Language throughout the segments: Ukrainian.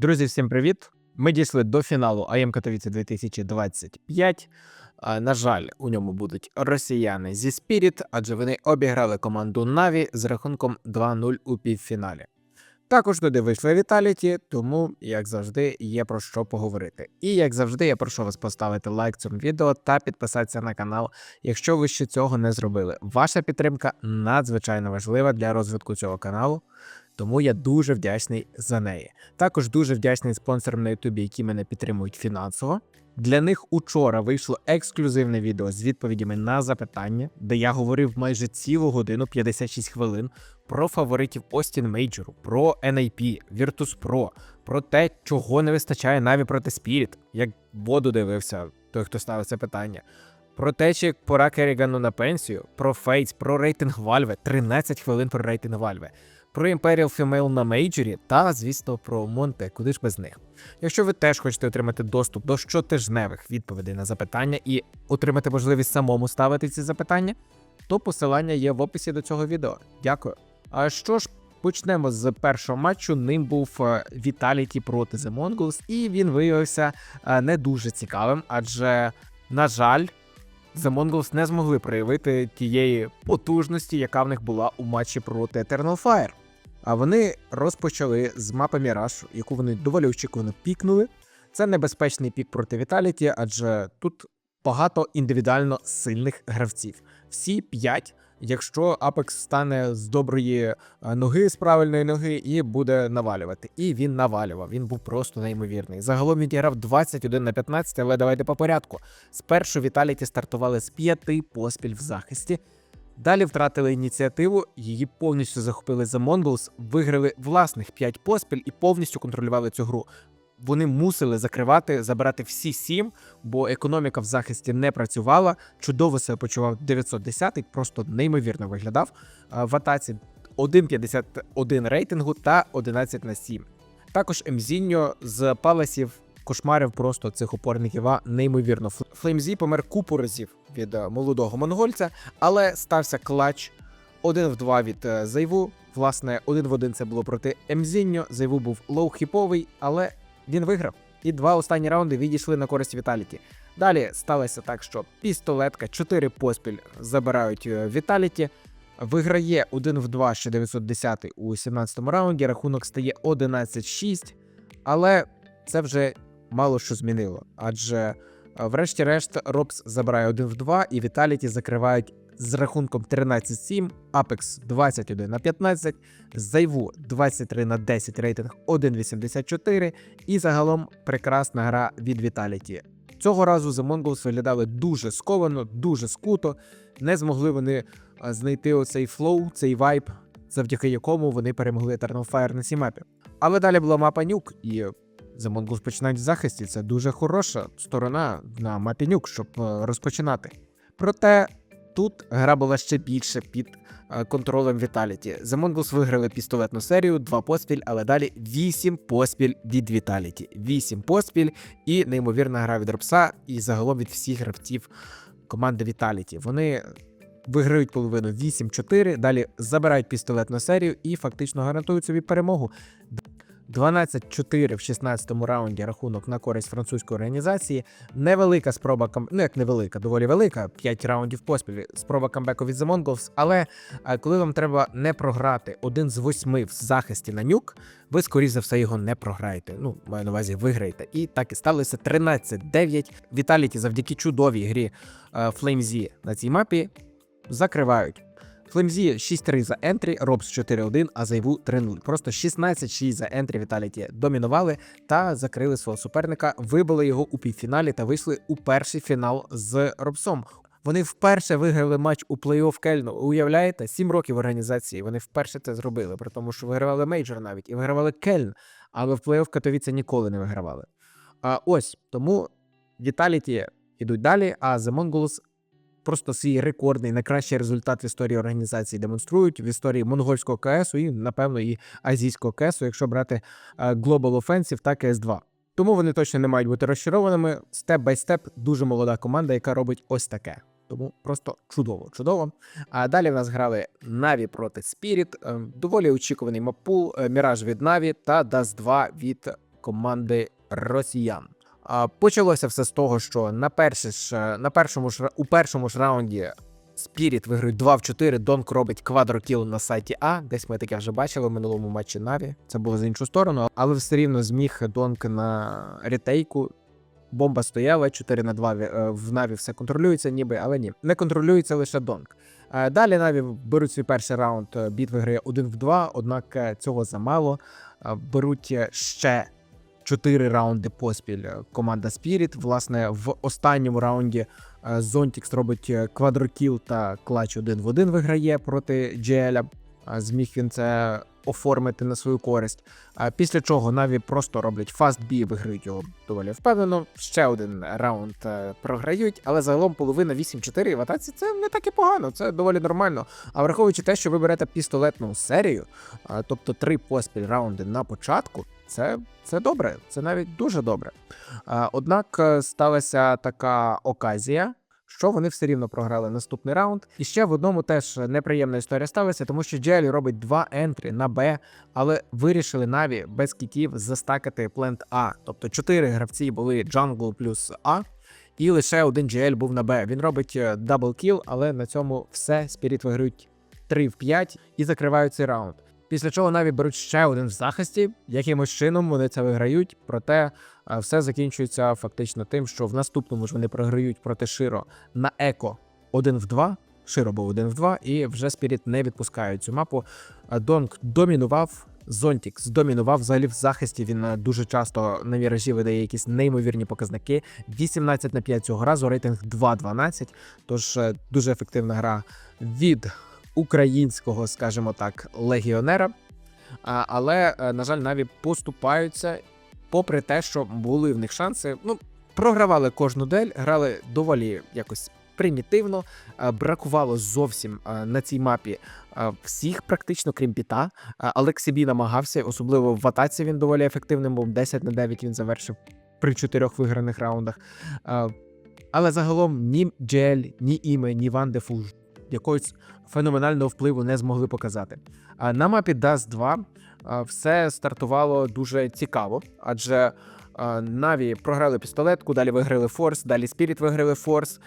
Друзі, всім привіт! Ми дійшли до фіналу АМ Катовіці 2025. На жаль, у ньому будуть росіяни зі Spirit, адже вони обіграли команду Наві з рахунком 2-0 у півфіналі. Також туди вийшли Віталіті, тому, як завжди, є про що поговорити. І як завжди, я прошу вас поставити лайк цьому відео та підписатися на канал, якщо ви ще цього не зробили. Ваша підтримка надзвичайно важлива для розвитку цього каналу, тому я дуже вдячний за неї. Також дуже вдячний спонсорам на Ютубі, які мене підтримують фінансово. Для них учора вийшло ексклюзивне відео з відповідями на запитання, де я говорив майже цілу годину 56 хвилин про фаворитів Остін Мейджору, про NIP, Virtus Pro, про те, чого не вистачає Наві проти Spirit, як воду дивився той, хто ставив це питання. Про те, чи пора Керігану на пенсію, про Фейтс, про рейтинг Вальве, 13 хвилин про рейтинг Вальве, про Imperial Female на мейджорі та, звісно, про Монте, куди ж без них. Якщо ви теж хочете отримати доступ до щотижневих відповідей на запитання і отримати можливість самому ставити ці запитання, то посилання є в описі до цього відео. Дякую. А що ж, почнемо з першого матчу. Ним був Віталіті проти The Mongols, і він виявився е, не дуже цікавим, адже, на жаль, The Mongols не змогли проявити тієї потужності, яка в них була у матчі проти Eternal Fire. А вони розпочали з мапи Міраж, яку вони доволі очікувано пікнули. Це небезпечний пік проти Віталіті, адже тут багато індивідуально сильних гравців. Всі п'ять, якщо Apex стане з доброї е, ноги, з правильної ноги, і буде навалювати. І він навалював. Він був просто неймовірний. Загалом він грав 21 на 15, але давайте по порядку. Спершу Віталіті стартували з п'яти поспіль в захисті. Далі втратили ініціативу, її повністю захопили The Mongols, виграли власних 5 поспіль і повністю контролювали цю гру. Вони мусили закривати, забирати всі сім, бо економіка в захисті не працювала. Чудово себе почував 910-й, просто неймовірно виглядав в атаці 1,51 рейтингу та 11 на 7. Також Емзіньо з паласів кошмарив просто цих опорників А неймовірно. Фл- Флеймзі помер купу разів від е, молодого монгольця, але стався клач один в два від е, Зайву. Власне, один в один це було проти Емзіньо. Зайву був лоу-хіповий, але він виграв. І два останні раунди відійшли на користь Віталіті. Далі сталося так, що пістолетка 4 поспіль забирають е, Віталіті. Виграє 1 в 2 ще 910 у 17-му раунді. Рахунок стає 11-6. Але це вже мало що змінило. Адже е, врешті-решт Робс забирає 1 в 2 і Віталіті закривають з рахунком 13-7, Apex 21 на 15, Зайву 23 на 10 рейтинг 1.84 і загалом прекрасна гра від Віталіті. Цього разу The Mongols виглядали дуже сковано, дуже скуто. Не змогли вони знайти оцей флоу, цей вайб, завдяки якому вони перемогли Eternal Fire на цій мапі. Але далі була мапа Нюк, і The Mongols починають в захисті. Це дуже хороша сторона на мапі Нюк, щоб е, розпочинати. Проте тут гра була ще більше під е, контролем Віталіті. The Mongols виграли пістолетну серію, два поспіль, але далі вісім поспіль від Віталіті. Вісім поспіль і неймовірна гра від Робса, і загалом від всіх гравців команди Віталіті. Вони виграють половину 8-4, далі забирають пістолетну серію і фактично гарантують собі перемогу. 12-4 в 16-му раунді рахунок на користь французької організації. Невелика спроба кам... ну як невелика, доволі велика, 5 раундів поспіль. Спроба камбеку від The Mongols, Але е, коли вам треба не програти один з восьми в захисті на нюк, ви скоріш за все його не програєте. Ну, маю на увазі, виграєте. І так і сталося 13-9. Віталіті завдяки чудовій грі FlameZ на цій мапі закривають. Флемзі 6-3 за ентрі, Робс 4-1, а Зайву 3-0. Просто 16-6 за ентрі Віталіті домінували та закрили свого суперника, вибили його у півфіналі та вийшли у перший фінал з Робсом. Вони вперше виграли матч у плей-офф Кельну. Уявляєте, 7 років організації. Вони вперше це зробили, при тому, що вигравали мейджор навіть і вигравали Кельн, але в плей-офф Катовіце ніколи не вигравали. А ось тому Віталіті йдуть далі, а The Mongols просто свій рекордний найкращий результат в історії організації демонструють в історії монгольського КС і, напевно, і азійського КСу, якщо брати е, Global Offensive та КС2. Тому вони точно не мають бути розчарованими. Степ бай степ дуже молода команда, яка робить ось таке. Тому просто чудово, чудово. А далі в нас грали Наві проти Spirit, е, доволі очікуваний маппул, е, Міраж від Наві та Dust 2 від команди росіян. Почалося все з того, що на, перший ж, на першому ж у першому ж раунді Спіріт виграють 2 в 4, Донк робить квадрокіл на сайті А. Десь ми таке вже бачили в минулому матчі Наві. Це було з іншу сторону, але все рівно зміг Донк на ретейку. Бомба стояла 4 на 2 е, в Наві все контролюється, ніби, але ні. Не контролюється лише Донк. Е, Далі Наві беруть свій перший раунд. е, Біт виграє 1 в 2, однак е, цього замало. Е, Беруть е, ще 4 раунди поспіль е, команда Spirit. Власне, в останньому раунді е, Зонтікс робить е, квадрокіл та клач один в один виграє проти. Е, Зміг він це оформити на свою користь. Після чого Наві просто роблять фаст бі, виграють його доволі впевнено. Ще один раунд програють, але загалом половина 8-4 в атаці це не так і погано, це доволі нормально. А враховуючи те, що ви берете пістолетну серію, тобто три поспіль раунди на початку, це, це добре, це навіть дуже добре. Однак е, сталася така оказія. Що вони все рівно програли наступний раунд. І ще в одному теж неприємна історія сталася, тому що Джелі робить два ентри на Б, але вирішили Наві без кітів застакати плент А. Тобто чотири гравці були джангл плюс А, і лише один GL був на Б. Він робить е, дабл кіл, але на цьому все. Спіріт виграють 3 в 5 і закривають цей раунд. Після чого Наві беруть ще один в захисті. Якимось чином вони це виграють, проте е, все закінчується фактично тим, що в наступному ж вони програють проти Широ на еко 1 в 2. Широ був 1 в 2, і вже Спіріт не відпускають цю мапу. А Донг домінував. Зонтікс домінував взагалі в захисті. Він е, дуже часто на віражі видає якісь неймовірні показники. 18 на 5 цього разу, рейтинг 2-12. Тож е, дуже ефективна гра від українського, скажімо так, легіонера. Але, е, на жаль, Наві поступаються, попри те, що були в них шанси. Ну, програвали кожну дель, грали доволі якось примітивно. е, Бракувало зовсім е, на цій мапі всіх, практично крім піта. Алексібі намагався, особливо в атаці він доволі ефективним був. 10 на 9 він завершив при чотирьох виграних раундах. Але загалом ні Джель, ні Іме, ні Ван Дефу якогось феноменального впливу не змогли показати. На мапі Dust 2 все стартувало дуже цікаво, адже Наві програли пістолетку, далі виграли Форс, далі Спіріт виграли Форс,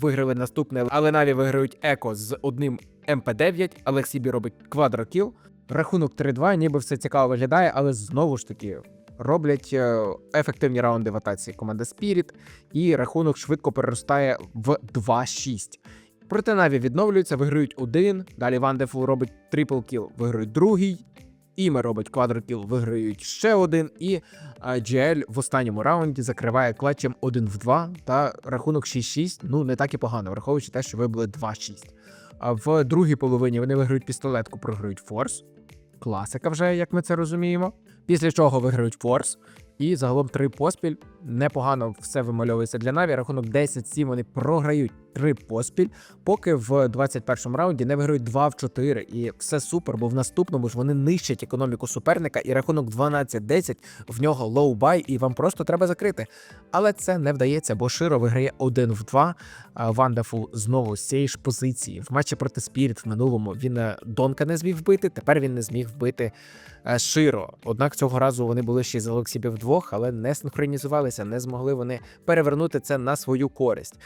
виграли наступне, але Наві виграють Еко з одним МП9, Алексібі робить квадрокіл. Рахунок 3-2, ніби все цікаво виглядає, але знову ж таки роблять е, ефективні раунди в атаці команда Spirit, і рахунок швидко переростає в 2-6. Проте Наві відновлюються, виграють один. Далі Вандефул робить трипл кіл, виграють другий. Іме робить квадрокіл, виграють ще один. І GL в останньому раунді закриває клатчем 1 в 2 та рахунок 6-6. Ну не так і погано, враховуючи те, що ви були 2-6. А в другій половині вони виграють пістолетку, програють форс. Класика вже, як ми це розуміємо. Після чого виграють форс. І загалом три поспіль. Непогано все вимальовується для Наві. Рахунок 10-7 вони програють три поспіль, поки в 21-му раунді не виграють 2 в 4. І все супер, бо в наступному ж вони нищать економіку суперника, і рахунок 12-10 в нього лоу-бай, і вам просто треба закрити. Але це не вдається, бо Широ виграє 1 в 2. А Вандафул знову з цієї ж позиції. В матчі проти Спіріт в минулому він е, Донка не зміг вбити. Тепер він не зміг вбити Широ. Однак цього разу вони були ще з Олексібі вдвох, але не синхронізувалися, не змогли вони перевернути це на свою користь.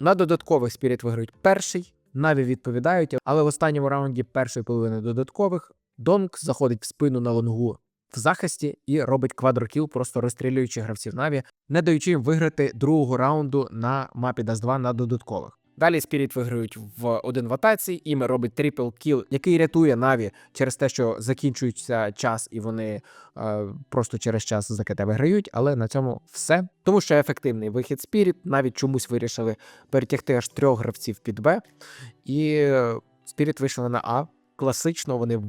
На додаткових Спіріт виграють перший. Наві відповідають, але в останньому раунді першої половини додаткових Донг заходить в спину на лонгу в захисті і робить квадрокіл, просто розстрілюючи гравців Наві, не даючи їм виграти другого раунду на мапі Dust 2 на додаткових. Далі Спіріт виграють в один в атаці, іме робить трипл кіл, який рятує Наві через те, що закінчується час, і вони е, просто через час за КТ виграють. Але на цьому все. Тому що ефективний вихід Спіріт навіть чомусь вирішили перетягти аж трьох гравців під Б. І Спіріт вийшли на А. Класично вони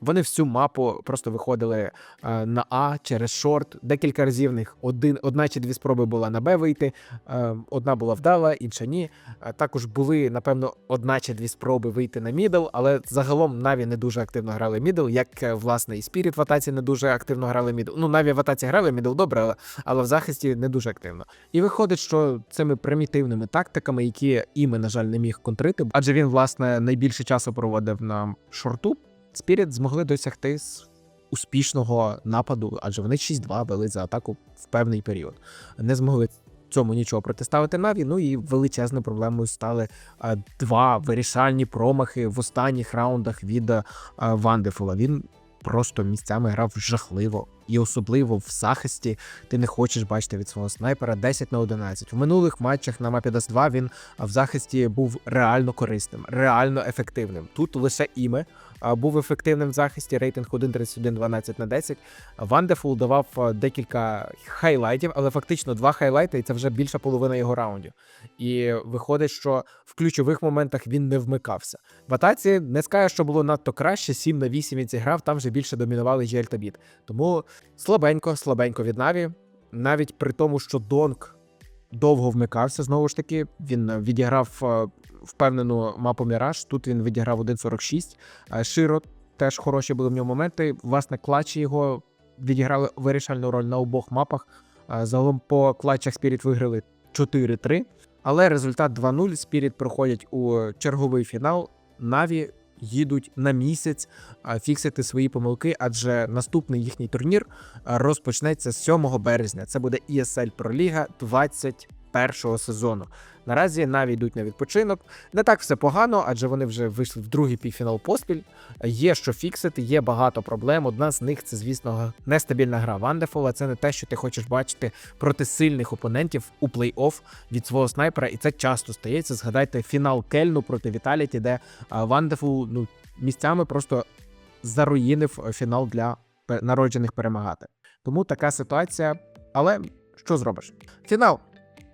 вони всю мапу просто виходили е, на А через шорт. Декілька разів в них один, одна чи дві спроби була на Б вийти. Е, одна була вдала, інша ні. Е, також були, напевно, одна чи дві спроби вийти на мідл, але загалом Наві не дуже активно грали мідл, як власне і Спіріт в атаці не дуже активно грали мідл. Ну, Наві в атаці грали мідл добре, але, але в захисті не дуже активно. І виходить, що цими примітивними тактиками, які іми, на жаль, не міг контрити, адже він, власне, найбільше часу проводив на шорту. Спіріт змогли досягти успішного нападу, адже вони 6-2 вели за атаку в певний період. Не змогли цьому нічого протиставити Наві. Ну і величезною проблемою стали два вирішальні промахи в останніх раундах від Вандефола. Він просто місцями грав жахливо. І особливо в захисті ти не хочеш бачити від свого снайпера 10 на 11. В минулих матчах на мапі Dust 2 він в захисті був реально корисним, реально ефективним. Тут лише іме був ефективним в захисті, рейтинг 1.31 12 на 10. Вандефул давав декілька хайлайтів, але фактично два хайлайти, і це вже більша половина його раундів. І виходить, що в ключових моментах він не вмикався. В атаці не скажу, що було надто краще. 7 на 8 він зіграв, там вже більше домінували GL та біт. Тому слабенько, слабенько від Наві. Навіть при тому, що Донг довго вмикався, знову ж таки, він відіграв е, впевнену мапу Міраж. Тут він відіграв 1.46. Е, Широ теж хороші були в ньому моменти. Власне, клатчі його відіграли вирішальну роль на обох мапах. Е, Загалом по клатчах Spirit виграли 4-3. Але результат 2-0. Spirit проходять у черговий фінал. Наві їдуть на місяць фіксити свої помилки, адже наступний їхній турнір розпочнеться 7 березня. Це буде ESL Pro League 20 першого сезону. Наразі навіть йдуть на відпочинок. Не так все погано, адже вони вже вийшли в другий півфінал поспіль. Є що фіксити, є багато проблем. Одна з них це, звісно, нестабільна гра Вандефола. Це не те, що ти хочеш бачити проти сильних опонентів у плей-офф від свого снайпера, і це часто стається. Згадайте фінал Кельну проти Віталіті, де Вандефул ну місцями просто заруїнив фінал для народжених перемагати. Тому така ситуація, але що зробиш? Фінал.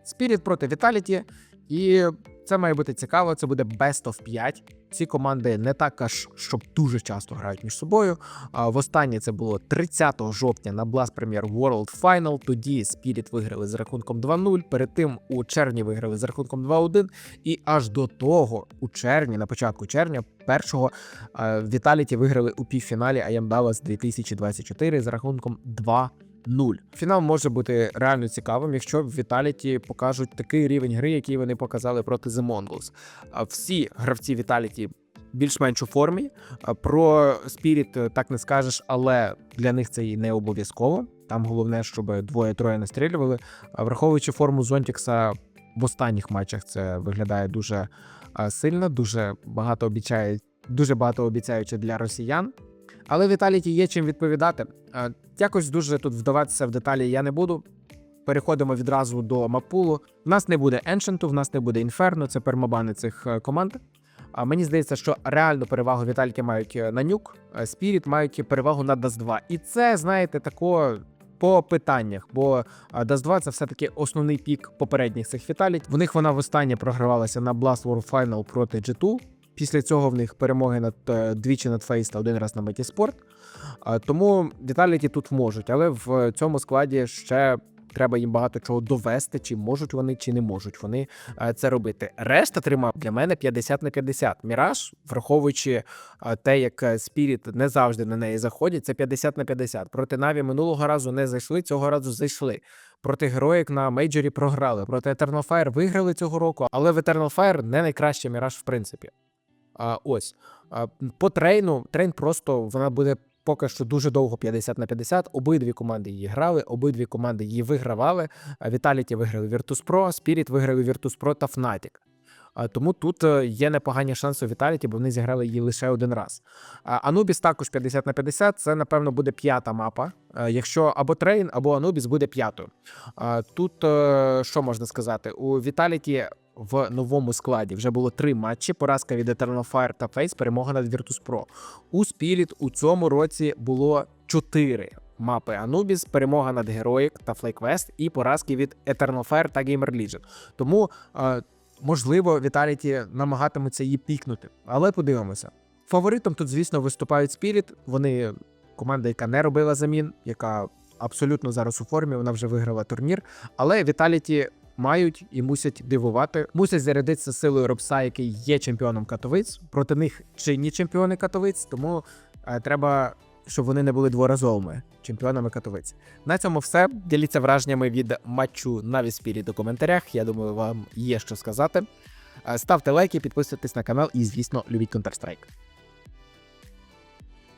Spirit проти Vitality, і це має бути цікаво. Це буде Best of 5. Ці команди не так аж щоб дуже часто грають між собою. А востаннє це було 30 жовтня на Blast Premier World Final. Тоді Spirit виграли з рахунком 2-0. Перед тим у червні виграли з рахунком 2-1. І аж до того, у червні, на початку червня, першого Vitality виграли у півфіналі IM Dallas 2024 з рахунком 2 0. Фінал може бути реально цікавим, якщо в Vitality покажуть такий рівень гри, який вони показали проти The Mongols. Всі гравці Vitality більш-менш у формі. Про Spirit е, так не скажеш, але для них це і не обов'язково. Там головне, щоб двоє-троє настрілювали. А Враховуючи форму Зонтікса в останніх матчах, це виглядає дуже сильно, дуже багато обіцяє, дуже багато обіцяючи для росіян. Але Віталіті є чим відповідати. Е, Якось дуже тут вдаватися в деталі я не буду. Переходимо відразу до мапулу. В нас не буде Еншенту, в нас не буде Інферно, це пермобани цих е, команд. А мені здається, що реальну перевагу Віталіки мають е, на нюк, Спіріт мають перевагу на Dust 2. І це, знаєте, тако по питаннях, бо Dust 2 це все-таки основний пік попередніх цих Віталіт. В них вона востаннє програвалася на Blast World Final проти G2. Після цього в них перемоги над е, двічі над Фейс та один раз на Метіспорт. А, Тому Віталіті тут можуть, але в цьому складі ще треба їм багато чого довести, чи можуть вони, чи не можуть вони е, це робити. Решта тримав для мене 50 на 50. Міраж, враховуючи е, те, як Спіріт не завжди на неї заходять, це 50 на 50. Проти Наві минулого разу не зайшли, цього разу зайшли. Проти героїк на мейджорі програли. Проти Eternal Fire виграли цього року, але в Eternal Fire не найкращий міраж в принципі. А, ось по трейну, трейн просто вона буде поки що дуже довго 50 на 50. Обидві команди її грали, обидві команди її вигравали. Віталіті виграли Virtus Pro, Spirit виграли Virtus Pro та Fnatic. Тому тут е, є непогані шанси у Віталіті, бо вони зіграли її лише один раз. А, Anubis також 50 на 50. Це, напевно, буде п'ята мапа. Е, Якщо або Трейн, або Anubis буде п'ятою. Тут е, що можна сказати? У Віталіті в новому складі вже було три матчі: поразка від Eternal Fire та Face, перемога над Virtus Pro. У Spirit у цьому році було чотири мапи Anubis, перемога над Heroic та FlyQuest і поразки від Eternal Fire та Gamer Legion. Тому, е, можливо, Віталіті намагатимуться її пікнути. Але подивимося. Фаворитом тут, звісно, виступають Spirit. Вони команда, яка не робила замін, яка абсолютно зараз у формі, вона вже виграла турнір. Але Віталіті мають і мусять дивувати, мусять зарядитися силою Робса, який є чемпіоном Катовиць. Проти них чинні чемпіони Катовиць, тому е, треба, щоб вони не були дворазовими чемпіонами Катовиць. На цьому все. Діліться враженнями від матчу на Віспірі у коментарях. Я думаю, вам є що сказати. Е, Ставте лайки, підписуйтесь на канал і, звісно, любіть Counter-Strike.